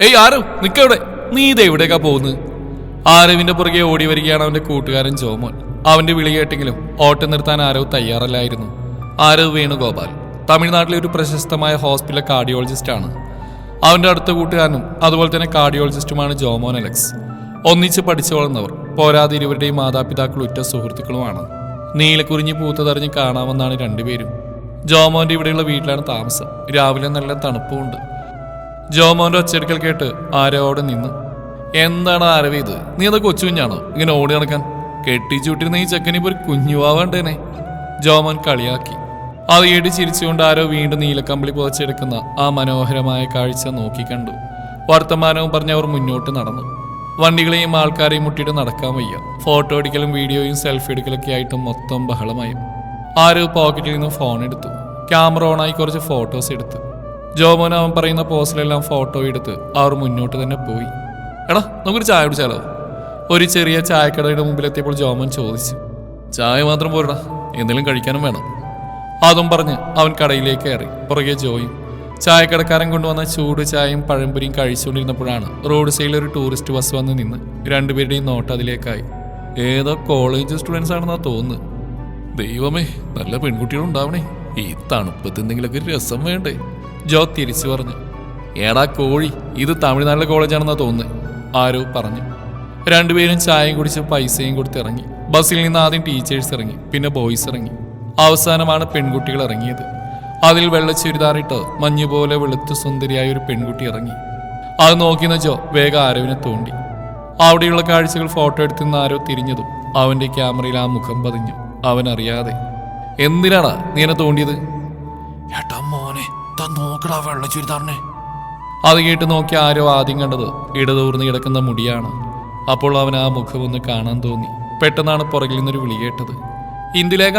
ഏയ് ആരവ് നിക്കവിടെ. നീ ഇത് എവിടേക്കാ പോകുന്നത്? ആരവിന്റെ പുറകെ ഓടി വരികയാണ് അവന്റെ കൂട്ടുകാരൻ ജോമോൻ. അവന്റെ വിളി കേട്ടെങ്കിലും ഓട്ടം നിർത്താൻ ആരവ് തയ്യാറല്ലായിരുന്നു. ആരവ് വേണുഗോപാൽ. തമിഴ്നാട്ടിലെ ഒരു പ്രശസ്തമായ ഹോസ്പിറ്റൽ കാർഡിയോളജിസ്റ്റ് ആണ്. അവന്റെ അടുത്ത കൂട്ടുകാരനും അതുപോലെ തന്നെ കാർഡിയോളജിസ്റ്റുമാണ് ജോമോൻ അലക്സ്. ഒന്നിച്ച് പഠിച്ചു വളർന്നവർ പോരാതെ ഇരുവരുടെയും മാതാപിതാക്കൾ ഉറ്റ സുഹൃത്തുക്കളുമാണ്. നീലക്കുറിഞ്ഞി പൂത്തതറിഞ്ഞ് കാണാമെന്നാണ് രണ്ടുപേരും. ജോമോന്റെ ഇവിടെയുള്ള വീട്ടിലാണ് താമസം. രാവിലെ നല്ല തണുപ്പുമുണ്ട്. ജോമോന്റെ ഒച്ചെടുക്കൽ കേട്ട് ആരോടെ നിന്നു. എന്താണ് അറിവ് ഇത്? നീ അത് കൊച്ചു കുഞ്ഞാണോ? ഇങ്ങനെ ഓടി നടക്കാൻ? കെട്ടിച്ചൂട്ടിരുന്ന ഈ ചെക്കനിപ്പോൾ ഒരു കുഞ്ഞുവാവേണ്ടേനെ ജോമോൻ കളിയാക്കി. അത് ഏടി ചിരിച്ചുകൊണ്ട് ആരോ വീണ്ടും നീലക്കമ്പിളി പുതച്ചെടുക്കുന്ന ആ മനോഹരമായ കാഴ്ച നോക്കിക്കണ്ടു വർത്തമാനവും പറഞ്ഞ് അവർ മുന്നോട്ട് നടന്നു. വണ്ടികളെയും ആൾക്കാരെയും മുട്ടിയിട്ട് നടക്കാൻ വയ്യ. ഫോട്ടോ എടുക്കലും വീഡിയോയും സെൽഫി എടുക്കലൊക്കെ ആയിട്ട് മൊത്തം ബഹളമായി. ആരോ പോക്കറ്റിൽ നിന്ന് ഫോൺ എടുത്തു. ക്യാമറ ഓണായി കുറച്ച് ഫോട്ടോസ് എടുത്തു. ജോമോൻ അവൻ പറയുന്ന പോസ്റ്റിലെല്ലാം ഫോട്ടോ എടുത്ത് അവർ മുന്നോട്ട് തന്നെ പോയി. എടാ നമുക്കൊരു ചായ കുടിച്ചാലോ? ഒരു ചെറിയ ചായക്കടയുടെ മുമ്പിലെത്തിയപ്പോൾ ജോമോൻ ചോദിച്ചു. ചായ മാത്രം പോരടാ എന്തെങ്കിലും കഴിക്കാനും വേണം. അതും പറഞ്ഞ് അവൻ കടയിലേക്ക് കയറി. പുറകെ ജോയും ചായക്കടക്കാരൻ കൊണ്ടുവന്ന ചൂട് ചായയും പഴംപൊരിയും കഴിച്ചുകൊണ്ടിരുന്നപ്പോഴാണ് റോഡ് സൈഡിൽ ഒരു ടൂറിസ്റ്റ് ബസ് വന്ന് നിന്ന് രണ്ടുപേരുടെയും നോട്ട് അതിലേക്കായി. ഏതോ കോളേജ് സ്റ്റുഡൻസ് ആണെന്നാ തോന്നുന്നു ദൈവമേ നല്ല പെൺകുട്ടികളുണ്ടാവണേ. ഈ തണുപ്പത്ത് എന്തെങ്കിലുമൊക്കെ രസം വേണ്ടേ? ജോ തിരിച്ചു പറഞ്ഞു. ഏടാ കോഴി ഇത് തമിഴ്നാട്ടിലെ കോളേജാണെന്നാ തോന്നുന്നത് ആരോ പറഞ്ഞു. രണ്ടുപേരും ചായയും കുടിച്ച് പൈസയും കൊടുത്ത് ഇറങ്ങി. ബസ്സിൽ നിന്ന് ആദ്യം ടീച്ചേഴ്സ് ഇറങ്ങി പിന്നെ ബോയ്സ് ഇറങ്ങി. അവസാനമാണ് പെൺകുട്ടികൾ ഇറങ്ങിയത്. അതിൽ വെള്ള ചുരിദാറിട്ട് മഞ്ഞുപോലെ വെളുത്തു സുന്ദരിയായ ഒരു പെൺകുട്ടി ഇറങ്ങി. അത് നോക്കിയെന്ന ജോ വേഗം ആരവിനെ തോണ്ടി. അവിടെയുള്ള കാഴ്ചകൾ ഫോട്ടോ എടുത്തുനിന്ന് ആരോ തിരിഞ്ഞതും അവന്റെ ക്യാമറയിൽ ആ മുഖം പതിഞ്ഞു. അവനറിയാതെ എന്തിനാണ് നീ എന്നെ തോണ്ടിയത്? ഏട്ടാ മോനെ താൻ നോക്കടാ വെള്ള ചുരിദാറിനെ. അത് കേട്ട് നോക്കി ആരോ ആദ്യം കണ്ടത് ഇടതൂർന്ന് കിടക്കുന്ന മുടിയാണ്. അപ്പോൾ അവൻ ആ മുഖം ഒന്ന് കാണാൻ തോന്നി. പെട്ടെന്നാണ് പുറകിൽ നിന്നൊരു വിളി കേട്ടത്. ഇന്ദുലേഖ?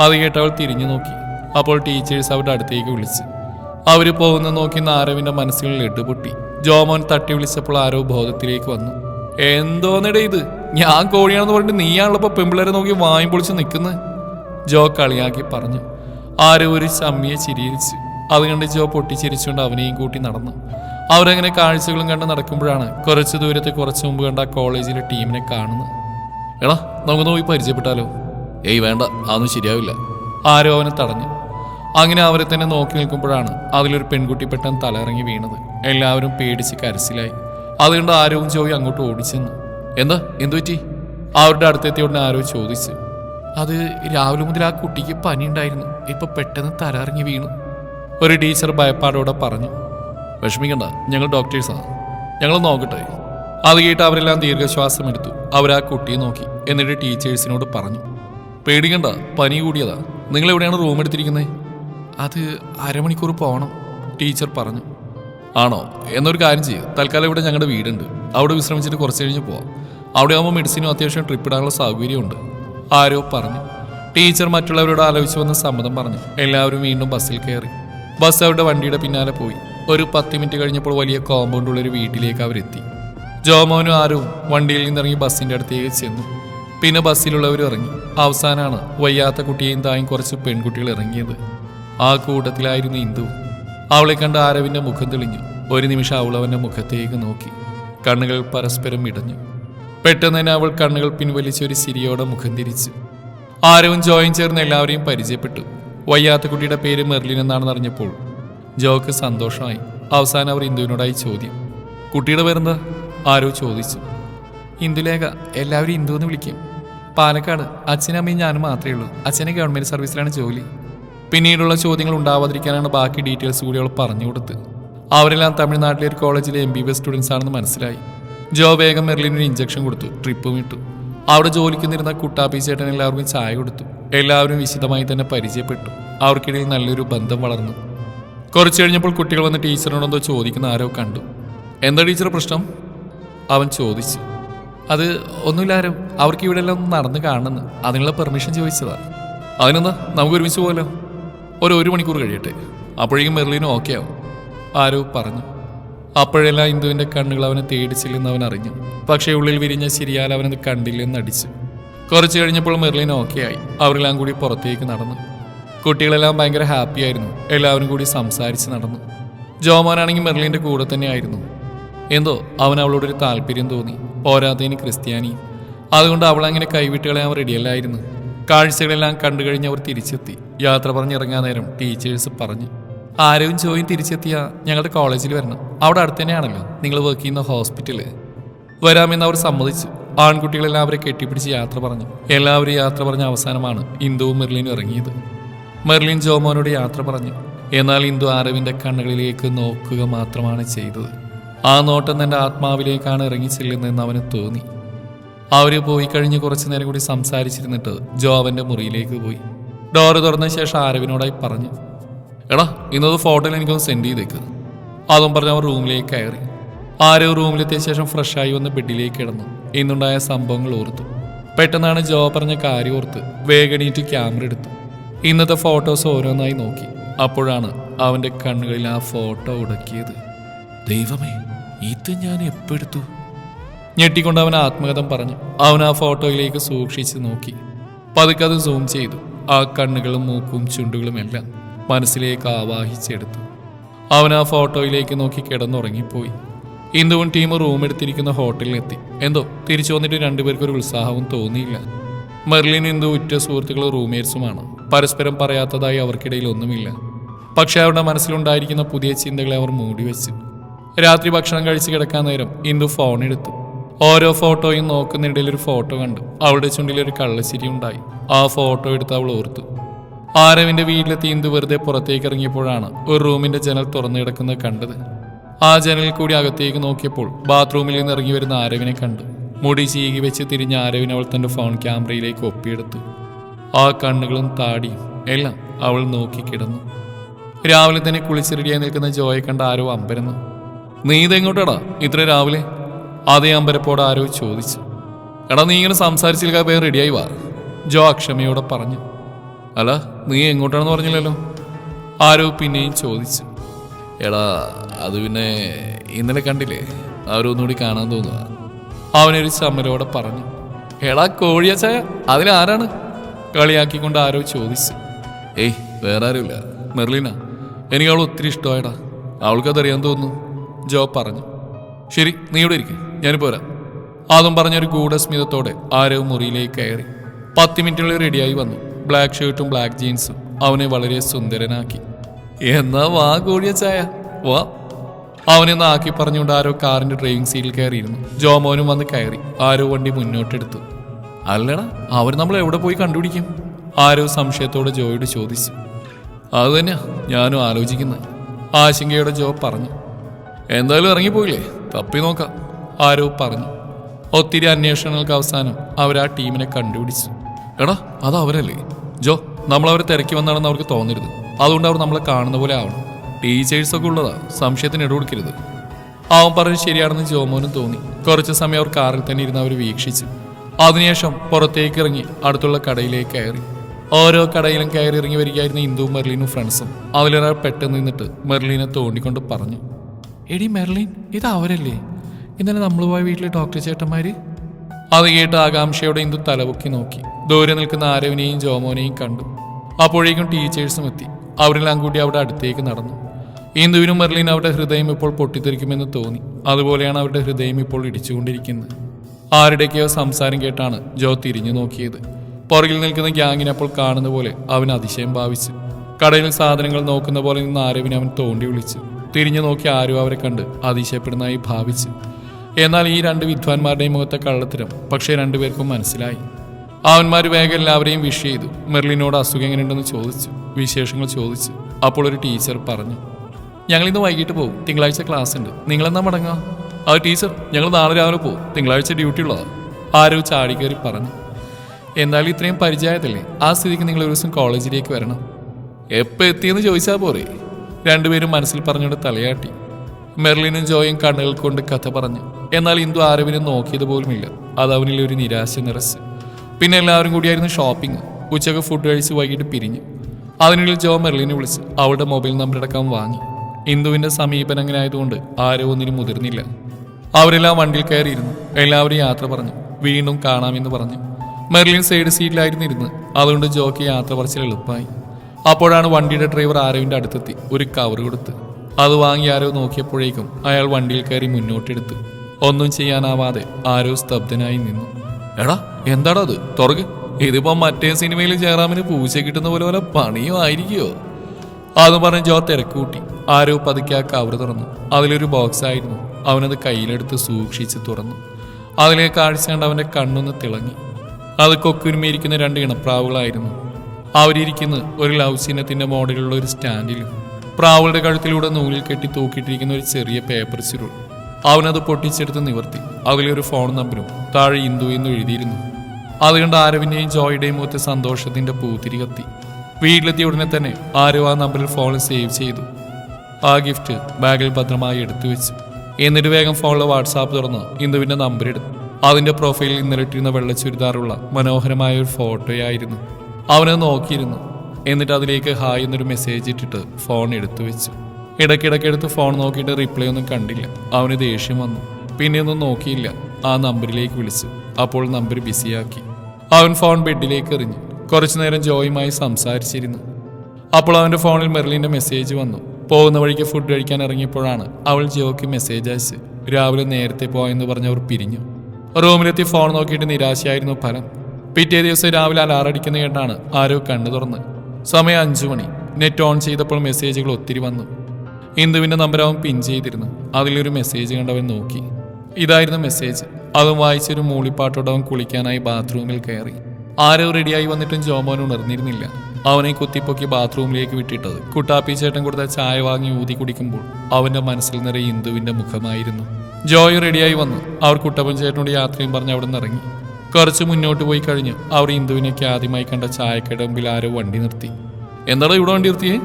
അത് കേട്ട് അവൾ തിരിഞ്ഞു നോക്കി. അപ്പോൾ ടീച്ചേഴ്സ് അവരുടെ അടുത്തേക്ക് വിളിച്ചു. അവർ പോകുന്ന നോക്കി നാരവിന്റെ മനസ്സിൽ ലഡു പൊട്ടി. ജോമോൻ തട്ടി വിളിച്ചപ്പോൾ ആരോ ബോധത്തിലേക്ക് വന്നു. എന്തോന്നിടെ ഇത്? ഞാൻ കോഴിയാണെന്ന് പറഞ്ഞിട്ട് നീയാണല്ലോ പെമ്പിളരെ നോക്കി വായും പൊളിച്ച് നിൽക്കുന്നത് ജോ കളിയാക്കി പറഞ്ഞു. ആരോ ഒരു ചമ്മിയെ ചിരിയിരിച്ചു അത് കണ്ട് ജോ പൊട്ടിച്ചിരിച്ചുകൊണ്ട് അവനെയും കൂട്ടി നടന്നു. അവരങ്ങനെ കാഴ്ചകളും കണ്ട് നടക്കുമ്പോഴാണ് കുറച്ച് ദൂരത്ത് കുറച്ച് മുമ്പ് കണ്ട കോളേജിലെ ടീമിനെ കാണുന്നത്. എടാ നമുക്ക് പോയി പരിചയപ്പെട്ടാലോ? ഏയ് വേണ്ട. അതൊന്നും ശരിയാവില്ല. ആരോ അവനെ തടഞ്ഞു. അങ്ങനെ അവരെ തന്നെ നോക്കി നിൽക്കുമ്പോഴാണ് അതിലൊരു പെൺകുട്ടി പെട്ടെന്ന് തലയിറങ്ങി വീണത്. എല്ലാവരും പേടിച്ച് കരച്ചിലായി. അതുകൊണ്ട് ആരോവും ജോയി അങ്ങോട്ട് ഓടിച്ചെന്നു. എന്താ? എന്തു പറ്റി? അവരുടെ അടുത്തെത്തിയ ഉടനെ ആരോ ചോദിച്ചു. അത് രാവിലെ മുതൽ ആ കുട്ടിക്ക് പനി ഉണ്ടായിരുന്നു ഇപ്പൊ പെട്ടെന്ന് തലയിറങ്ങി വീണു. ഒരു ടീച്ചർ ഭയപ്പാടോടെ പറഞ്ഞു വിഷമിക്കണ്ട ഞങ്ങൾ ഡോക്ടേഴ്സാണ് ഞങ്ങൾ നോക്കട്ടെ. അത് കേട്ട് അവരെല്ലാം ദീർഘശ്വാസം എടുത്തു അവർ ആ കുട്ടിയെ നോക്കി. എന്നിട്ട് ടീച്ചേഴ്സിനോട് പറഞ്ഞു പേടിക്കണ്ട പനി കൂടിയതാ. നിങ്ങൾ എവിടെയാണ് റൂം എടുത്തിരിക്കുന്നത് അത് അരമണിക്കൂർ പോകണം ടീച്ചർ പറഞ്ഞു. ആണോ? എന്നൊരു കാര്യം ചെയ്യുക തൽക്കാലം ഇവിടെ ഞങ്ങളുടെ വീടുണ്ട്. അവിടെ വിശ്രമിച്ചിട്ട് കുറച്ച് കഴിഞ്ഞ് പോവാം. അവിടെ ആകുമ്പോൾ മെഡിസിനും അത്യാവശ്യം ട്രിപ്പ് ഇടാനുള്ള സൗകര്യമുണ്ട് ആരോ പറഞ്ഞു. ടീച്ചർ മറ്റുള്ളവരോട് ആലോചിച്ച് വന്ന് സമ്മതം പറഞ്ഞു. എല്ലാവരും വീണ്ടും ബസ്സിൽ കയറി ബസ് അവരുടെ വണ്ടിയുടെ പിന്നാലെ പോയി. ഒരു പത്ത് മിനിറ്റ് കഴിഞ്ഞപ്പോൾ വലിയ കോമ്പൗണ്ടുള്ള ഒരു വീട്ടിലേക്ക് അവരെത്തി. ജോമോനും ആരും വണ്ടിയിൽ നിന്നിറങ്ങി ബസ്സിന്റെ അടുത്തേക്ക് ചെന്നു. പിന്നെ ബസ്സിലുള്ളവരും ഇറങ്ങി. അവസാനമാണ് വയ്യാത്ത കുട്ടിയെയും തായും കുറച്ച് പെൺകുട്ടികൾ ഇറങ്ങിയത്. ആ കൂട്ടത്തിലായിരുന്നു ഇന്ദു. അവളെ കണ്ട് ആരവിന്റെ മുഖം തെളിഞ്ഞു. ഒരു നിമിഷം അവൾ അവന്റെ മുഖത്തേക്ക് നോക്കി. കണ്ണുകൾ പരസ്പരം ഇടഞ്ഞു. പെട്ടെന്ന് തന്നെ അവൾ കണ്ണുകൾ പിൻവലിച്ച് ഒരു സിരിയോടെ മുഖം തിരിച്ചു. ആരവും ജോയിൻ ചേർന്ന് എല്ലാവരെയും പരിചയപ്പെട്ടു. വയ്യാത്ത കുട്ടിയുടെ പേര് മെർലിൻ എന്നാണെന്ന് അറിഞ്ഞപ്പോൾ ജോക്ക് സന്തോഷമായി. അവസാനം അവർ ഇന്ദുവിനോടായി ചോദ്യം. കുട്ടിയുടെ പേരെന്താ? ആരോ ചോദിച്ചു. ഇന്ദുലേഖ എല്ലാവരും ഇന്ദു എന്ന് വിളിക്കും. പാലക്കാട് അച്ഛനമ്മയും ഞാനും മാത്രമേ ഉള്ളൂ. അച്ഛനെ ഗവൺമെന്റ് സർവീസിലാണ് ജോലി. പിന്നീടുള്ള ചോദ്യങ്ങൾ ഉണ്ടാവാതിരിക്കാനാണ് ബാക്കി ഡീറ്റെയിൽസ് കൂടി അവൾ പറഞ്ഞു കൊടുത്ത്. അവരെല്ലാം തമിഴ്നാട്ടിലെ ഒരു കോളേജിലെ M B B S students ആണെന്ന് മനസ്സിലായി. ജോ വേഗം മെർലിനൊരു ഇഞ്ചക്ഷൻ കൊടുത്തു. ട്രിപ്പും ഇട്ടു. അവിടെ ജോലിക്ക് നിന്നിരുന്ന കുട്ടാപ്പി ചേട്ടൻ എല്ലാവർക്കും ചായ കൊടുത്തു. എല്ലാവരും വിശദമായി തന്നെ പരിചയപ്പെട്ടു. അവർക്കിടയിൽ നല്ലൊരു ബന്ധം വളർന്നു. കുറച്ച് കഴിഞ്ഞപ്പോൾ കുട്ടികൾ വന്ന് ടീച്ചറിനോടെന്തോ ചോദിക്കുന്ന ആരോ കണ്ടു. എന്താ ടീച്ചർ പ്രശ്നം? അവൻ ചോദിച്ചു. അത് ഒന്നുമില്ല ആരോ. അവർക്ക് ഇവിടെ എല്ലാം ഒന്ന് നടന്ന് കാണുന്നു അതിനുള്ള പെർമിഷൻ ചോദിച്ചതാ. അതിനെന്താ? നമുക്ക് ഒരുമിച്ച് പോകല്ലോ ഒരു ഒരു മണിക്കൂർ കഴിയട്ടെ. അപ്പോഴേക്കും മെർലിനും ഓക്കെ ആവും. ആരോ പറഞ്ഞു. അപ്പോഴെല്ലാം ഇന്ദുവിന്റെ കണ്ണുകൾ അവനെ തേടിച്ചില്ലെന്ന് അവൻ അറിഞ്ഞു. പക്ഷേ ഉള്ളിൽ വിരിഞ്ഞ ശരിയാൽ അവനത് കണ്ടില്ലെന്ന് അടിച്ചു. കുറച്ച് കഴിഞ്ഞപ്പോൾ മെർലിൻ ഓക്കെ ആയി. അവരെല്ലാം കൂടി പുറത്തേക്ക് നടന്നു. കുട്ടികളെല്ലാം ഭയങ്കര ഹാപ്പി ആയിരുന്നു. എല്ലാവരും കൂടി സംസാരിച്ച് നടന്നു. ജോമോനാണെങ്കിൽ മെർലിന്റെ കൂടെ തന്നെയായിരുന്നു എന്തോ അവൻ അവളോടൊരു താല്പര്യം തോന്നി. പോരാത്തതിന് ക്രിസ്ത്യാനി. അതുകൊണ്ട് അവൾ അങ്ങനെ കൈവിട്ടുകളെ അവർ റെഡിയല്ലായിരുന്നു കാഴ്ചകളെല്ലാം കണ്ടു കഴിഞ്ഞ് അവർ തിരിച്ചെത്തി. യാത്ര പറഞ്ഞിറങ്ങാൻ നേരം ടീച്ചേഴ്സ് പറഞ്ഞു. ആരവും ജോയിൻ തിരിച്ചെത്തിയ ഞങ്ങളുടെ കോളേജിൽ വരണം. അവിടെ അടുത്ത് തന്നെയാണല്ലോ നിങ്ങൾ വർക്ക് ചെയ്യുന്ന ഹോസ്പിറ്റൽ വരാമെന്ന് അവർ സമ്മതിച്ചു. ആൺകുട്ടികളെല്ലാം അവരെ കെട്ടിപ്പിടിച്ച് യാത്ര പറഞ്ഞു. എല്ലാവരും യാത്ര പറഞ്ഞ അവസാനമാണ് ഇന്ദുവും മെർലിനും ഇറങ്ങിയത്. മെർലിൻ ജോമോനോട് യാത്ര പറഞ്ഞു. എന്നാൽ ഇന്ദു ആരവിന്റെ കണ്ണുകളിലേക്ക് നോക്കുക മാത്രമാണ് ചെയ്തത്. ആ നോട്ടം തന്റെ ആത്മാവിലേക്കാണ് ഇറങ്ങി ചെല്ലുന്നതെന്ന് അവന് തോന്നി. അവർ പോയി കഴിഞ്ഞ് കുറച്ചു നേരം കൂടി സംസാരിച്ചിരുന്നിട്ട് ജോ അവന്റെ മുറിയിലേക്ക് പോയി. ഡോറ് തുറന്ന ശേഷം ആരവിനോടായി പറഞ്ഞു. എടാ ഇന്നത് ഫോട്ടോയിൽ എനിക്കൊന്ന് സെൻഡ് ചെയ്തേക്ക്. അതും പറഞ്ഞ് അവർ റൂമിലേക്ക് കയറി. ആരോ റൂമിലെത്തിയ ശേഷം ഫ്രഷായി വന്ന് ബെഡിലേക്ക് കിടന്നു. ഇന്നുണ്ടായ സംഭവങ്ങൾ ഓർത്തു. പെട്ടെന്നാണ് ജോ പറഞ്ഞ കാര്യം ഓർത്ത് വേഗണീറ്റ് ക്യാമറ എടുത്തു. ഇന്നത്തെ ഫോട്ടോസ് ഓരോന്നായി നോക്കി. അപ്പോഴാണ് അവന്റെ കണ്ണുകളിൽ ആ ഫോട്ടോ ഉടക്കിയത് ദൈവമേ ഇത് ഞാൻ എപ്പെടുത്തു. ഞെട്ടിക്കൊണ്ട് അവൻ ആത്മകഥം പറഞ്ഞു. അവൻ ആ ഫോട്ടോയിലേക്ക് സൂക്ഷിച്ച് നോക്കി. പതുക്കെ അത് സൂം ചെയ്തു. ആ കണ്ണുകളും മൂക്കും ചുണ്ടുകളും എല്ലാം. മനസ്സിലേക്ക് ആവാഹിച്ചെടുത്തു. അവൻ ആ ഫോട്ടോയിലേക്ക് നോക്കി കിടന്നുറങ്ങിപ്പോയി. ഇന്ദുവും ടീം റൂം എടുത്തിരിക്കുന്ന ഹോട്ടലിലെത്തി എന്തോ തിരിച്ചു വന്നിട്ട് രണ്ടുപേർക്കൊരു ഉത്സാഹവും തോന്നിയില്ല. മെർലിൻ ഇന്ദു ഉറ്റ സുഹൃത്തുക്കളും റൂംമേറ്റ്സുമാണ്. പരസ്പരം പറയാത്തതായി അവർക്കിടയിൽ ഒന്നുമില്ല. പക്ഷേ അവരുടെ മനസ്സിലുണ്ടായിരിക്കുന്ന പുതിയ ചിന്തകളെ അവർ മൂടിവെച്ചു രാത്രി ഭക്ഷണം കഴിച്ച് കിടക്കാൻ നേരം ഇന്ദു ഫോൺ എടുത്തു. ഓരോ ഫോട്ടോയും നോക്കുന്നിടയിൽ ഒരു ഫോട്ടോ കണ്ടു. അവളുടെ ചുണ്ടിൽ ഒരു കള്ളച്ചിരി ഉണ്ടായി. ആ ഫോട്ടോ എടുത്ത് അവൾ ഓർത്തു. ആരവിന്റെ വീട്ടിലെത്തി ഇന്ദു വെറുതെ പുറത്തേക്ക് ഇറങ്ങിയപ്പോഴാണ് ഒരു റൂമിന്റെ ജനൽ തുറന്നു കിടക്കുന്നത് കണ്ടത്. ആ ജനലിൽ കൂടി അകത്തേക്ക് നോക്കിയപ്പോൾ ബാത്റൂമിൽ നിന്ന് ഇറങ്ങി വരുന്ന ആരവിനെ കണ്ടു. മുടി ചീകി വെച്ച് തിരിഞ്ഞ ആരവിനെ അവൾ തന്റെ ഫോൺ ക്യാമറയിലേക്ക് ഒപ്പിയെടുത്തു. ആ കണ്ണുകളും താടിയും എല്ലാം അവൾ നോക്കിക്കിടന്നു രാവിലെ തന്നെ കുളിച്ച് റെഡിയായി നിൽക്കുന്ന ജോയെ കണ്ട ആരോ അമ്പരന്നു. നീ ഇതെങ്ങോട്ടാടാ ഇത്ര രാവിലെ? അതേ അമ്പരപ്പോടെ ആരോ ചോദിച്ചു. എടാ നീ ഇങ്ങനെ സംസാരിച്ചില്ല വേഗം റെഡിയായി വാ ജോ അക്ഷമയോടെ പറഞ്ഞു. അല്ല നീ എങ്ങോട്ടാണെന്ന് പറഞ്ഞില്ലല്ലോ? ആരോ പിന്നെയും ചോദിച്ചു. എടാ അത് പിന്നെ ഇന്നലെ കണ്ടില്ലേ? അവരൊന്നുകൂടി കാണാൻ തോന്നുക അവനൊരു ചമ്മലോടെ പറഞ്ഞു. എടാ കോഴിയച്ചായ അതിലാരാണ്? കളിയാക്കിക്കൊണ്ട് ആരോ ചോദിച്ചു. ഏയ് വേറെ ആരുമില്ല മെർലിന. എനിക്ക് അവൾ ഒത്തിരി ഇഷ്ടമായടാ. അവൾക്കതറിയാൻ തോന്നുന്നു. ജോ പറഞ്ഞു. ശരി നീ ഇവിടെ ഇരിക്കും. ഞാൻ പോരാ അതും പറഞ്ഞൊരു ഗൂഢസ്മിതത്തോടെ ആരോ മുറിയിലേക്ക് കയറി പത്ത് മിനിറ്റിനുള്ളിൽ റെഡിയായി വന്നു. ബ്ലാക്ക് ഷർട്ടും ബ്ലാക്ക് ജീൻസും അവനെ വളരെ സുന്ദരനാക്കി. എന്നാ വാ കൂടിയ ചായ. വാ. അവനെ നാക്കി പറഞ്ഞുകൊണ്ട് ആരോ കാറിന്റെ ഡ്രൈവിംഗ് സീറ്റിൽ കയറിയിരുന്നു. ജോമോനും വന്ന് കയറി. ആരോ വണ്ടി മുന്നോട്ടെടുത്തു. അല്ലടാ അവർ നമ്മൾ എവിടെ പോയി കണ്ടുപിടിക്കും? ആരോ സംശയത്തോടെ ജോയോട് ചോദിച്ചു. അത് തന്നെയാ ഞാനും ആലോചിക്കുന്നത് ആശങ്കയോടെ ജോ പറഞ്ഞു. എന്തായാലും ഇറങ്ങിപ്പോയില്ലേ? തപ്പി നോക്കാം. ആരോ പറഞ്ഞു. ഒത്തിരി അന്വേഷണങ്ങൾക്ക് അവസാനം അവർ ആ ടീമിനെ കണ്ടുപിടിച്ചു. എടാ അത് അവരല്ലേ? ജോ നമ്മൾ അവരെ തിരക്കി വന്നാണെന്ന് അവർക്ക് തോന്നരുത്. അതുകൊണ്ട് അവർ നമ്മളെ കാണുന്ന പോലെ ആവണം. ടീച്ചേഴ്സൊക്കെ ഉള്ളതാ സംശയത്തിന് ഇടകൊടുക്കരുത് അവൻ പറഞ്ഞ് ശരിയാണെന്ന് ജോമോനും തോന്നി. കുറച്ച് സമയം അവർ കാറിൽ തന്നെ ഇരുന്ന് അവർ വീക്ഷിച്ചു. അതിനുശേഷം പുറത്തേക്ക് ഇറങ്ങി അടുത്തുള്ള കടയിലേക്ക് കയറി. ഓരോ കടയിലും കയറി ഇറങ്ങി വരികയായിരുന്ന ഇന്ദുവും മെർലിനും ഫ്രണ്ട്സും. അതിലൊരാൾ പെട്ടെന്ന് നിന്നിട്ട് മെർലിനെ തോണ്ടിക്കൊണ്ട് പറഞ്ഞു എടി മെർലിൻ ഇത് അവരല്ലേ? ഇന്നലെ നമ്മൾ പോയ വീട്ടിലെ ഡോക്ടർ ചേട്ടന്മാര്? അത് കേട്ട് ആകാംക്ഷയോടെ ഇന്ദു തലപൊക്കി നോക്കി. ദൂരെ നിൽക്കുന്ന ആരവിനെയും ജോമോനെയും കണ്ടു. അപ്പോഴേക്കും ടീച്ചേഴ്സും എത്തി. അവരെല്ലാം കൂടി അവിടെ അടുത്തേക്ക് നടന്നു. ഇന്ദുവിനും മെർലിൻ അവരുടെ ഹൃദയം ഇപ്പോൾ പൊട്ടിത്തെറിക്കുമെന്ന് തോന്നി. അതുപോലെയാണ് അവരുടെ ഹൃദയം ഇപ്പോൾ ഇടിച്ചുകൊണ്ടിരിക്കുന്നത്. ആരുടെയൊക്കെയോ സംസാരം കേട്ടാണ് ജോ തിരിഞ്ഞു നോക്കിയത്. പുറകിൽ നിൽക്കുന്ന ഗ്യാങ്ങിനെ അപ്പോൾ കാണുന്ന പോലെ അവൻ അതിശയം ഭാവിച്ചു. കടയിൽ സാധനങ്ങൾ നോക്കുന്ന പോലെ നിന്ന് ആരവിനെ അവൻ തോണ്ടി വിളിച്ചു. തിരിഞ്ഞു നോക്കി ആരും അവരെ കണ്ട് അതിശയപ്പെടുന്നതായി ഭാവിച്ചു. എന്നാൽ ഈ രണ്ട് വിദ്വാൻമാരുടെയും മുഖത്തെ കള്ളത്തരം പക്ഷേ രണ്ടുപേർക്കും മനസ്സിലായി. അവന്മാർ വേഗം എല്ലാവരെയും വിഷ് ചെയ്തു. മെർലിനോട് അസുഖം എങ്ങനെയുണ്ടെന്ന് ചോദിച്ചു. വിശേഷങ്ങൾ ചോദിച്ചു. അപ്പോൾ ഒരു ടീച്ചർ പറഞ്ഞു ഞങ്ങൾ ഇന്ന് വൈകിട്ട് പോകും. തിങ്കളാഴ്ച ക്ലാസ് ഉണ്ട് നിങ്ങളെന്നാ മടങ്ങാ ആ ടീച്ചർ ഞങ്ങൾ നാളെ രാവിലെ പോകും. തിങ്കളാഴ്ച ഡ്യൂട്ടി ഉള്ളതാണ് ആരോ ചാടി കയറി പറഞ്ഞു എന്നാലും ഇത്രയും പരിചയത്തില്ലേ ആ സ്ഥിതിക്ക് നിങ്ങൾ ഒരു ദിവസം കോളേജിലേക്ക് വരണം. എപ്പോൾ എത്തിയെന്ന് ചോദിച്ചാൽ പോരെ? രണ്ടുപേരും മനസ്സിൽ പറഞ്ഞുകൊണ്ട് തലയാട്ടി. മെർലിനും ജോയും കണ്ണുകൾ കൊണ്ട് കഥ പറഞ്ഞു. എന്നാൽ ഇന്ദു ആരവിനെ നോക്കിയത് പോലുമില്ല. അത് അവനിൽ ഒരു നിരാശ നിറച്ച്. പിന്നെ എല്ലാവരും കൂടിയായിരുന്നു ഷോപ്പിംഗ് ഉച്ചയ്ക്ക് ഫുഡ് കഴിച്ച് വൈകിട്ട് പിരിഞ്ഞു. അതിനുള്ളിൽ ജോ മെർലിനെ വിളിച്ച് അവളുടെ മൊബൈൽ നമ്പർ അടക്കം വാങ്ങി. ഇന്ദുവിന്റെ സമീപനം അങ്ങനെ ആയതുകൊണ്ട് ആരോ ഒന്നിനും മുതിർന്നില്ല. അവരെല്ലാം വണ്ടിയിൽ കയറിയിരുന്നു. എല്ലാവരും യാത്ര പറഞ്ഞു. വീണ്ടും കാണാമെന്ന് പറഞ്ഞു. മെർലിൻ സൈഡ് സീറ്റിലായിരുന്നു ഇരുന്ന്. അതുകൊണ്ട് ജോക്ക് യാത്ര പറച്ചിൽ എളുപ്പമായി. അപ്പോഴാണ് വണ്ടിയുടെ ഡ്രൈവർ ആരവിന്റെ അടുത്തെത്തി. ഒരു കവർ കൊടുത്ത്. അത് വാങ്ങി ആരോ നോക്കിയപ്പോഴേക്കും അയാൾ വണ്ടിയിൽ കയറി മുന്നോട്ടെടുത്തു. ഒന്നും ചെയ്യാനാവാതെ ആരോ സ്തബ്ധനായി നിന്നു. എടാ എന്താടാ അത്? തുറക്ക്. ഇതിപ്പോ മറ്റേ സിനിമയിൽ ജയറാമിന് പൂച്ച കിട്ടുന്ന പോലെ പോലെ പണിയോ ആയിരിക്കുമോ അത് പറഞ്ഞ് ജോ തിരക്കൂട്ടി ആരോ പതുക്കെ ആ കവർ തുറന്നു. അതിലൊരു ബോക്സ് ആയിരുന്നു. അവനത് കയ്യിലെടുത്ത് സൂക്ഷിച്ച് തുറന്നു. അതിലെ കാഴ്ച കണ്ട് അവന്റെ കണ്ണൊന്ന് തിളങ്ങി. അത് കൊക്കുരുമിയിരിക്കുന്ന രണ്ട് ഇണപ്രാവുകളായിരുന്നു. അവരിയ്ക്കുന്ന ഒരു ലവ് ചിഹ്നത്തിന്റെ മോഡലുള്ള ഒരു സ്റ്റാൻഡിലും പ്രാവുകളുടെ കഴുത്തിലൂടെ നൂലിൽ കെട്ടി തൂക്കിയിട്ടിരിക്കുന്ന ഒരു ചെറിയ പേപ്പർ ചുരുൾ. അവനത് പൊട്ടിച്ചെടുത്ത് നിവർത്തി. അതിലൊരു ഫോൺ നമ്പരും താഴെ ഇന്ദു എന്ന് എഴുതിയിരുന്നു. അതുകൊണ്ട് ആരവിന്റെയും ജോയുടെയും മുഖത്തെ സന്തോഷത്തിന്റെ പൂത്തിരി കത്തി. വീട്ടിലെത്തിയ ഉടനെ തന്നെ ആരോ ആ നമ്പറിൽ ഫോൺ സേവ് ചെയ്തു. ആ ഗിഫ്റ്റ് ബാഗിൽ ഭദ്രമായി എടുത്തു വെച്ചു. എന്നിട്ട് വേഗം ഫോണിലെ വാട്സാപ്പ് തുറന്ന് ഇന്ദുവിന്റെ നമ്പർ എടുത്തു. അതിന്റെ പ്രൊഫൈലിൽ ഇന്നലിട്ടിരുന്ന വെള്ള ചുരിദാറുള്ള മനോഹരമായ ഒരു ഫോട്ടോയായിരുന്നു. അവനത് നോക്കിയിരുന്നു. എന്നിട്ട് അതിലേക്ക് ഹായ് എന്നൊരു മെസ്സേജ് ഇട്ടിട്ട് ഫോൺ എടുത്തു വെച്ചു. ഇടയ്ക്കിടയ്ക്ക് എടുത്ത് ഫോൺ നോക്കിയിട്ട് റിപ്ലൈ ഒന്നും കണ്ടില്ല. അവന് ദേഷ്യം വന്നു. പിന്നെ ഒന്നും നോക്കിയില്ല. ആ നമ്പറിലേക്ക് വിളിച്ചു. അപ്പോൾ നമ്പർ ബിസിയാക്കി. അവൻ ഫോൺ ബെഡിലേക്ക് എറിഞ്ഞു. കുറച്ചു നേരം ജോയുമായി സംസാരിച്ചിരുന്നു. അപ്പോൾ അവന്റെ ഫോണിൽ മെറിലിന്റെ മെസ്സേജ് വന്നു. പോകുന്ന വഴിക്ക് ഫുഡ് കഴിക്കാൻ ഇറങ്ങിയപ്പോഴാണ് അവൾ ജോയ്ക്ക് മെസ്സേജ് അയച്ച് രാവിലെ നേരത്തെ പോയെന്ന് പറഞ്ഞ് അവർ പിരിഞ്ഞു. റൂമിലെത്തി ഫോൺ നോക്കിയിട്ട് നിരാശയായിരുന്നു ഫലം. പിറ്റേ ദിവസം രാവിലെ അലാറടിക്കുന്ന കേട്ടാണ് ആരോ കണ്ണു തുറന്ന്. സമയം അഞ്ചു മണി. നെറ്റ് ഓൺ ചെയ്തപ്പോൾ മെസ്സേജുകൾ ഒത്തിരി വന്നു. ഇന്ദുവിന്റെ നമ്പർ അവൻ പിൻ ചെയ്തിരുന്നു. അതിലൊരു മെസ്സേജ് കണ്ടവൻ നോക്കി. ഇതായിരുന്നു മെസ്സേജ്. അത് വായിച്ചൊരു മൂളിപ്പാട്ടോടവൻ കുളിക്കാനായി ബാത്റൂമിൽ കയറി. ആരോ റെഡിയായി വന്നിട്ടും ജോമോൻ ഉണർന്നിരുന്നില്ല. അവനെ കുത്തിപ്പൊക്കി ബാത്റൂമിലേക്ക് വിട്ടിട്ടത്. കുട്ടാപ്പി ചേട്ടൻ കൊടുത്ത ചായ വാങ്ങി ഊതി കുടിക്കുമ്പോൾ അവന്റെ മനസ്സിൽ നിറയെ ഇന്ദുവിന്റെ മുഖമായിരുന്നു. ജോയ് റെഡിയായി വന്നു. അവർ കുട്ടപ്പൻ ചേട്ടനോട് യാത്രയും പറഞ്ഞ് അവിടെ നിന്ന് ഇറങ്ങി. കുറച്ച് മുന്നോട്ട് പോയി കഴിഞ്ഞ് അവർ ഇന്ദുവിനൊക്കെ ആദ്യമായി കണ്ട ചായക്കട മുമ്പിൽ ആരോ വണ്ടി നിർത്തി. എന്താടാ ഇവിടെ വണ്ടി നിർത്തിയേ?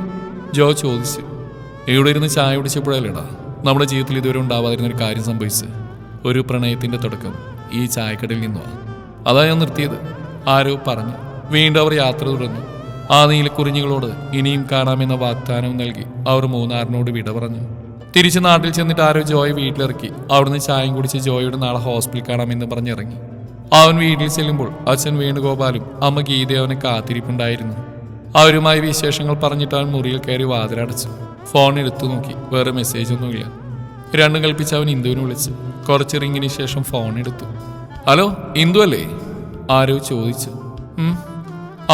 ജോ ചോദിച്ചു. ഇവിടെ ഇരുന്ന് ചായ കുടിച്ചപ്പോഴല്ലേടാ? നമ്മുടെ ജീവിതത്തിൽ ഇതുവരെ ഉണ്ടാവാതിരുന്ന ഒരു കാര്യം സംഭവിച്ച് ഒരു പ്രണയത്തിന്റെ തുടക്കം ഈ ചായക്കടയിൽ നിന്നുമാണ് അതാ ഞാൻ നിർത്തിയത്. ആരോ പറഞ്ഞു. വീണ്ടും അവർ യാത്ര തുടർന്നു. ആ നീലക്കുറിഞ്ഞുകളോട് ഇനിയും കാണാമെന്ന വാഗ്ദാനവും നൽകി അവർ മൂന്നാറിനോട് വിട പറഞ്ഞു. തിരിച്ച് നാട്ടിൽ ചെന്നിട്ട് ആരോ ജോയ് വീട്ടിലിറക്കി. അവിടുന്ന് ചായം കുടിച്ച് ജോയിയുടെ നാളെ ഹോസ്പിറ്റലിൽ കാണാമെന്ന് പറഞ്ഞിറങ്ങി. അവൻ വീട്ടിൽ ചെല്ലുമ്പോൾ അച്ഛൻ വേണുഗോപാലും അമ്മ ഗീത അവനെ കാത്തിരിപ്പുണ്ടായിരുന്നു. അവരുമായി വിശേഷങ്ങൾ പറഞ്ഞിട്ട് അവൻ മുറിയിൽ കയറി വാതിലടച്ചു. ഫോൺ എടുത്തു നോക്കി. വേറെ മെസ്സേജ് ഒന്നുമില്ല. രണ്ടും കൽപ്പിച്ച് അവൻ ഇന്ദുവിനെ വിളിച്ചു. കുറച്ച് റിങ്ങിന് ശേഷം ഫോൺ എടുത്തു. ഹലോ ഇന്ദു അല്ലേ? ആരോ ചോദിച്ചു.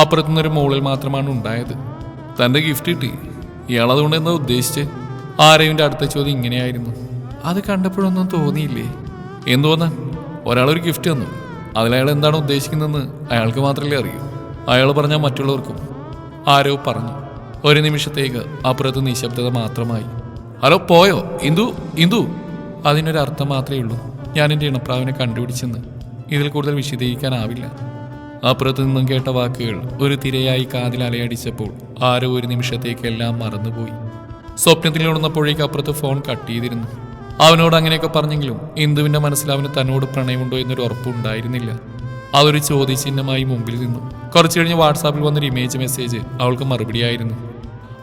അപ്പുറത്തുനിന്നൊരു മോളിൽ മാത്രമാണ് ഉണ്ടായത്. തന്റെ ഗിഫ്റ്റ് കിട്ടി. ഇയാളതുകൊണ്ട് എന്താ ഉദ്ദേശിച്ച്? ആരെയുടെ അടുത്ത ചോദ്യം ഇങ്ങനെയായിരുന്നു. അത് കണ്ടപ്പോഴൊന്നും തോന്നിയില്ലേ? എന്തു ഒരാളൊരു ഗിഫ്റ്റ് തന്നു. അതിലയാൾ എന്താണ് ഉദ്ദേശിക്കുന്നതെന്ന് അയാൾക്ക് മാത്രമല്ലേ അറിയൂ. അയാൾ പറഞ്ഞാൽ മറ്റുള്ളവർക്കും. ആരോ പറഞ്ഞു. ഒരു നിമിഷത്തേക്ക് അപ്പുറത്ത് നിശബ്ദത മാത്രമായി. ഹലോ പോയോ? ഇന്ദു ഇന്ദു. അതിനൊരു അർത്ഥം മാത്രമേ ഉള്ളൂ. ഞാൻ എന്റെ ഇണപ്രാവിനെ കണ്ടുപിടിച്ചെന്ന്. ഇതിൽ കൂടുതൽ വിശദീകരിക്കാനാവില്ല. അപ്പുറത്തു നിന്നും കേട്ട വാക്കുകൾ ഒരു തിരയായി കാതിൽ അലയടിച്ചപ്പോൾ ആരോ ഒരു നിമിഷത്തേക്ക് എല്ലാം മറന്നുപോയി. സ്വപ്നത്തിൽ ഉണർന്നപ്പോഴേക്ക് അപ്പുറത്ത് ഫോൺ കട്ട് ചെയ്തിരുന്നു. അവനോട് അങ്ങനെയൊക്കെ പറഞ്ഞെങ്കിലും ഇന്ദുവിന്റെ മനസ്സിൽ അവന് തന്നോട് പ്രണയമുണ്ടോ എന്നൊരു ഉറപ്പുണ്ടായിരുന്നില്ല അതൊരു ചോദ്യചിഹ്നമായി മുമ്പിൽ നിന്നു. കുറച്ചു കഴിഞ്ഞ് വാട്സാപ്പിൽ വന്നൊരു ഇമേജ് മെസ്സേജ് അവൾക്ക് മറുപടിയായിരുന്നു.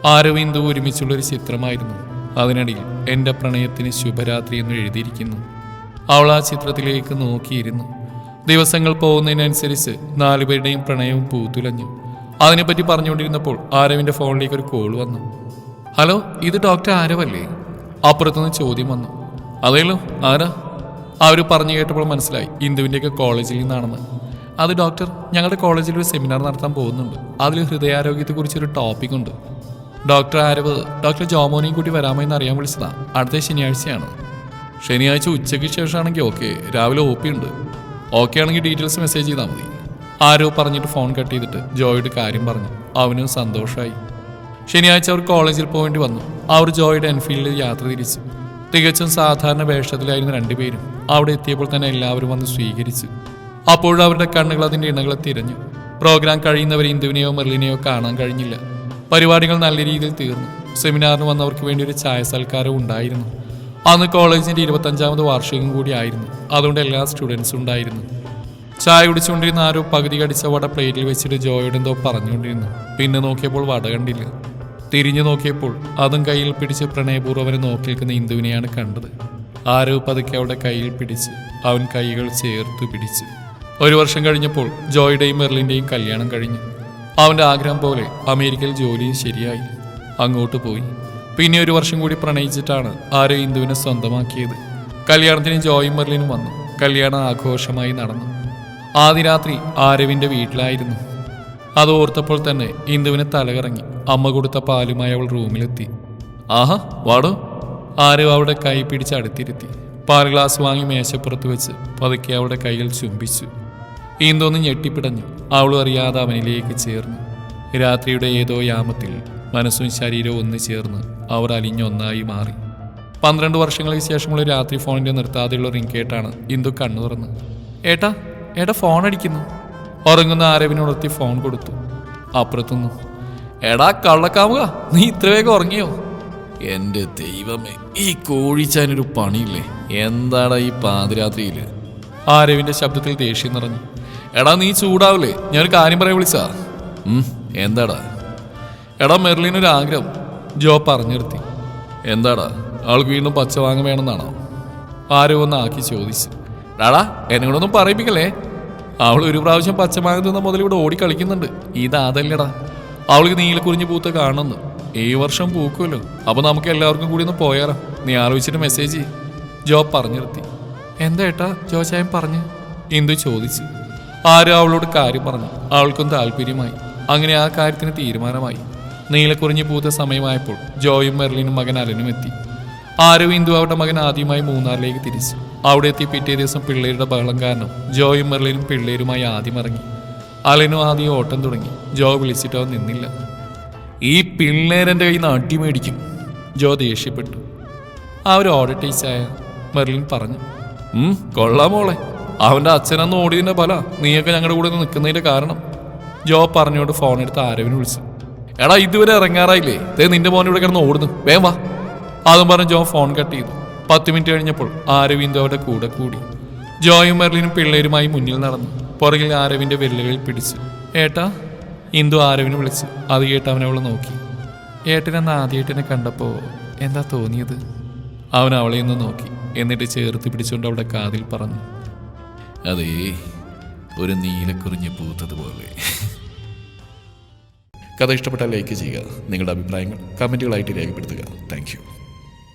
ആരോ ഇന്ദു ഒരുമിച്ചുള്ളൊരു ചിത്രമായിരുന്നു. അതിനിടയിൽ എന്റെ പ്രണയത്തിന് ശുഭരാത്രി എന്ന് എഴുതിയിരിക്കുന്നു. അവൾ ആ ചിത്രത്തിലേക്ക് നോക്കിയിരുന്നു. ദിവസങ്ങൾ പോകുന്നതിനനുസരിച്ച് നാലുപേരുടെയും പ്രണയവും പൂത്തുലഞ്ഞു. അതിനെപ്പറ്റി പറഞ്ഞുകൊണ്ടിരുന്നപ്പോൾ ആരവിന്റെ ഫോണിലേക്ക് ഒരു കോൾ വന്നു. ഹലോ ഇത് ഡോക്ടർ ആരവല്ലേ? അപ്പുറത്തുനിന്ന് ചോദ്യം വന്നു. അതേലോ ആരാ? അവർ പറഞ്ഞു കേട്ടപ്പോൾ മനസ്സിലായി ഇന്ദുവിന്റെയൊക്കെ കോളേജിൽ നിന്നാണെന്ന്. അത് ഡോക്ടർ ഞങ്ങളുടെ കോളേജിൽ ഒരു സെമിനാർ നടത്താൻ പോകുന്നുണ്ട്. അതിൽ ഹൃദയാരോഗ്യത്തെക്കുറിച്ചൊരു ടോപ്പിക് ഉണ്ട്. ഡോക്ടർ ആരവ് ഡോക്ടർ ജോമോനെയും കൂട്ടി വരാമോ എന്ന് അറിയാൻ വിളിച്ചതാ. അടുത്ത ശനിയാഴ്ചയാണ്. ശനിയാഴ്ച ഉച്ചയ്ക്ക് ശേഷമാണെങ്കിൽ ഓക്കെ. രാവിലെ ഒ പി ഉണ്ട്. ഓക്കെ ആണെങ്കിൽ ഡീറ്റെയിൽസ് മെസ്സേജ് ചെയ്താൽ മതി. ആരോ പറഞ്ഞിട്ട് ഫോൺ കട്ട് ചെയ്തിട്ട് ജോയുടെ കാര്യം പറഞ്ഞു. അവനും സന്തോഷമായി ശനിയാഴ്ച അവർ കോളേജിൽ പോകേണ്ടി വന്നു. അവർ ജോയുടെ എൻഫീൽഡിൽ യാത്ര തിരിച്ചു. തികച്ചും സാധാരണ വേഷത്തിലായിരുന്നു രണ്ടുപേരും. അവിടെ എത്തിയപ്പോൾ തന്നെ എല്ലാവരും വന്ന് സ്വീകരിച്ചു. അപ്പോഴും അവരുടെ കണ്ണുകൾ അതിന്റെ ഇണകളെ തിരഞ്ഞു. പ്രോഗ്രാം കഴിയുന്നവർ ഇന്ദുവിനെയോ മെർലിനെയോ കാണാൻ കഴിഞ്ഞില്ല. പരിപാടികൾ നല്ല രീതിയിൽ തീർന്നു. സെമിനാറിന് വന്നവർക്ക് വേണ്ടി ഒരു ചായ സൽക്കാരവും ഉണ്ടായിരുന്നു. അന്ന് കോളേജിന്റെ ഇരുപത്തഞ്ചാമത് വാർഷികം കൂടിയായിരുന്നു അതുകൊണ്ട് എല്ലാ സ്റ്റുഡൻസും ഉണ്ടായിരുന്നു. ചായ കുടിച്ചുകൊണ്ടിരുന്ന ആരോ പകുതി കടിച്ച വട പ്ലേറ്റിൽ വെച്ചിട്ട് ജോയോട് എന്തോ പറഞ്ഞുകൊണ്ടിരുന്നു. പിന്നെ നോക്കിയപ്പോൾ വട കണ്ടില്ല. തിരിഞ്ഞു നോക്കിയപ്പോൾ അതും കയ്യിൽ പിടിച്ച് പ്രണയപൂർവം അവനെ നോക്കി നിൽക്കുന്ന ഇന്ദുവിനെയാണ് കണ്ടത്. ആരോ പതുക്കെ അവളുടെ കയ്യിൽ പിടിച്ച് അവൻ കൈകൾ ചേർത്ത് പിടിച്ചു. ഒരു വർഷം കഴിഞ്ഞപ്പോൾ ജോയുടെയും മെർലിന്റെയും കല്യാണം കഴിഞ്ഞു. അവന്റെ ആഗ്രഹം പോലെ അമേരിക്കയിൽ ജോലിയും ശരിയായി. അങ്ങോട്ട് പോയി. പിന്നെ ഒരു വർഷം കൂടി പ്രണയിച്ചിട്ടാണ് ആരോ ഇന്ദുവിനെ സ്വന്തമാക്കിയത്. കല്യാണത്തിന് ജോയും മെർലിനും വന്നു. കല്യാണം ആഘോഷമായി നടന്നു. ആദ്യ രാത്രി ആരവിന്റെ വീട്ടിലായിരുന്നു. അത് ഓർത്തപ്പോൾ തന്നെ ഇന്ദുവിനെ തലകറങ്ങി. അമ്മ കൊടുത്ത പാലുമായി അവൾ റൂമിലെത്തി. ആഹാ വാടോ. ആരവ് അവിടെ കൈ പിടിച്ച് അടുത്തിരുത്തി. പാൽ ഗ്ലാസ് വാങ്ങി മേശപ്പുറത്ത് വെച്ച് പതുക്കെ അവളുടെ കയ്യിൽ ചുംബിച്ചു. ഇന്ദൊന്ന് ഞെട്ടിപ്പിടഞ്ഞു. അവളും അറിയാതെ അവനിലേക്ക് ചേർന്നു. രാത്രിയുടെ ഏതോ യാമത്തിൽ മനസ്സും ശരീരവും ഒന്ന് ചേർന്ന് അവർ അലിഞ്ഞൊന്നായി മാറി. പന്ത്രണ്ട് വർഷങ്ങൾക്ക് ശേഷമുള്ള രാത്രി ഫോണിന്റെ നിർത്താതെയുള്ള റിങ് കേട്ടാണ് ഇന്ദു കണ്ണു തുറന്ന്. ഏട്ടാ ഏട്ടാ ഫോൺ അടിക്കുന്നു. ഉറങ്ങുന്ന ആരവിനുണർത്തി ഫോൺ കൊടുത്തു. അപ്പുറത്തുനിന്നു എടാ കള്ളക്കാവുക നീ ഇത്ര വേഗം ഉറങ്ങിയോ? എന്റെ ദൈവമേ ഈ കോഴിച്ചാനൊരു പണിയില്ലേ? എന്താടാ ഈ പാതിരാത്രിയിൽ? ആരവിന്റെ ശബ്ദത്തിൽ ദേഷ്യം നിറഞ്ഞു. എടാ നീ ചൂടാവില്ലേ ഞാനൊരു കാര്യം പറയാൻ വിളിച്ചാ എന്താടാ? എടാ മെർലിനൊരു ആഗ്രഹം. ജോ പറഞ്ഞിരുത്തി. എന്താടാ? ആൾക്ക് വീണ്ടും പച്ച വാങ്ങ വേണമെന്നാണോ? ആരോ ഒന്ന് ആക്കി ചോദിച്ചു. ഡാടാ എന്നെ കൂടൊന്നും പറയിപ്പിക്കല്ലേ? അവൾ ഒരു പ്രാവശ്യം പച്ചമാങ്ങ തിന്ന മുതൽ ഇവിടെ ഓടി കളിക്കുന്നുണ്ട്. ഇതാതല്ലടാ അവൾക്ക് നീലക്കുറിഞ്ഞ് പൂത്ത കാണുന്നു. ഈ വർഷം പൂക്കുമല്ലോ. അപ്പൊ നമുക്ക് എല്ലാവർക്കും കൂടി ഒന്ന് പോയാലോ? നീ ആലോചിച്ചിട്ട് മെസ്സേജ് ചെയ്യ്. ജോ പറഞ്ഞു നിർത്തി എന്താ ഏട്ടാ? ജോ ചായം പറഞ്ഞു. ഇന്ദു ചോദിച്ചു. ആരും അവളോട് കാര്യം പറഞ്ഞു? അവൾക്കും താല്പര്യമായി. അങ്ങനെ ആ കാര്യത്തിന് തീരുമാനമായി. നീലക്കുറിഞ്ഞ് പൂത്ത സമയമായപ്പോൾ ജോയും മെർലിനും മകൻ അലനും എത്തി. ആരവ് ഇന്ദു അവരുടെ മകൻ ആദ്യമായി മൂന്നാറിലേക്ക് തിരിച്ചു. അവിടെ എത്തി പിറ്റേ ദിവസം പിള്ളേരുടെ ബഹളം കാരണം ജോയും മെർലിനും പിള്ളേരുമായി ആദ്യം ഇറങ്ങി. അലനും ആദ്യം ഓട്ടം തുടങ്ങി. ജോ വിളിച്ചിട്ട് അവൻ നിന്നില്ല. ഈ പിള്ളേരെന്റെ കയ്യിൽ നിന്ന് അടി മേടിക്കും ജോ ദേഷ്യപ്പെട്ടു. അവർ ഓർഡർ ടീച്ചായ മെർലിൻ പറഞ്ഞു. ഉം കൊള്ളാം അച്ഛനെന്ന് ഓടിയതിന്റെ ഫല നീയൊക്കെ ഞങ്ങളുടെ കൂടെ നിൽക്കുന്നതിന്റെ കാരണം. ജോ പറഞ്ഞുകൊണ്ട് ഫോൺ എടുത്ത് ആരവിനെ വിളിച്ചു. എടാ ഇതുവരെ ഇറങ്ങാറായില്ലേ? തേ നിന്റെ മോൻ ഇവിടെ കിടന്ന് ഓടുന്നു. വേം വാ. അതും പറഞ്ഞ് ജോ ഫോൺ കട്ട് ചെയ്തു. പത്ത് മിനിറ്റ് കഴിഞ്ഞപ്പോൾ ആരവിന്ദു അവരുടെ കൂടെ കൂടി. ജോയും മെർലിനും പിള്ളേരുമായി മുന്നിൽ നടന്നു. പുറകിൽ ആരവിന്റെ വിരലുകളിൽ പിടിച്ചു. ഏട്ടാ ഇന്ദു ആരവിനെ വിളിച്ചു. അത് കേട്ട് അവൻ അവളെ നോക്കി. ആദ്യമായിട്ട് എന്നെ കണ്ടപ്പോൾ എന്താ തോന്നിയത്? അവൻ അവളെ ഒന്ന് നോക്കി. എന്നിട്ട് ചേർത്ത് പിടിച്ചുകൊണ്ട് അവളുടെ കാതിൽ പറഞ്ഞു അതേ ഒരു നീലക്കുറിഞ്ഞ് പൂത്തതുപോലെ. കഥ ഇഷ്ടപ്പെട്ടാൽ ലൈക്ക് ചെയ്യുക നിങ്ങളുടെ അഭിപ്രായങ്ങൾ കമന്റുകളായിട്ട് രേഖപ്പെടുത്തുക. താങ്ക്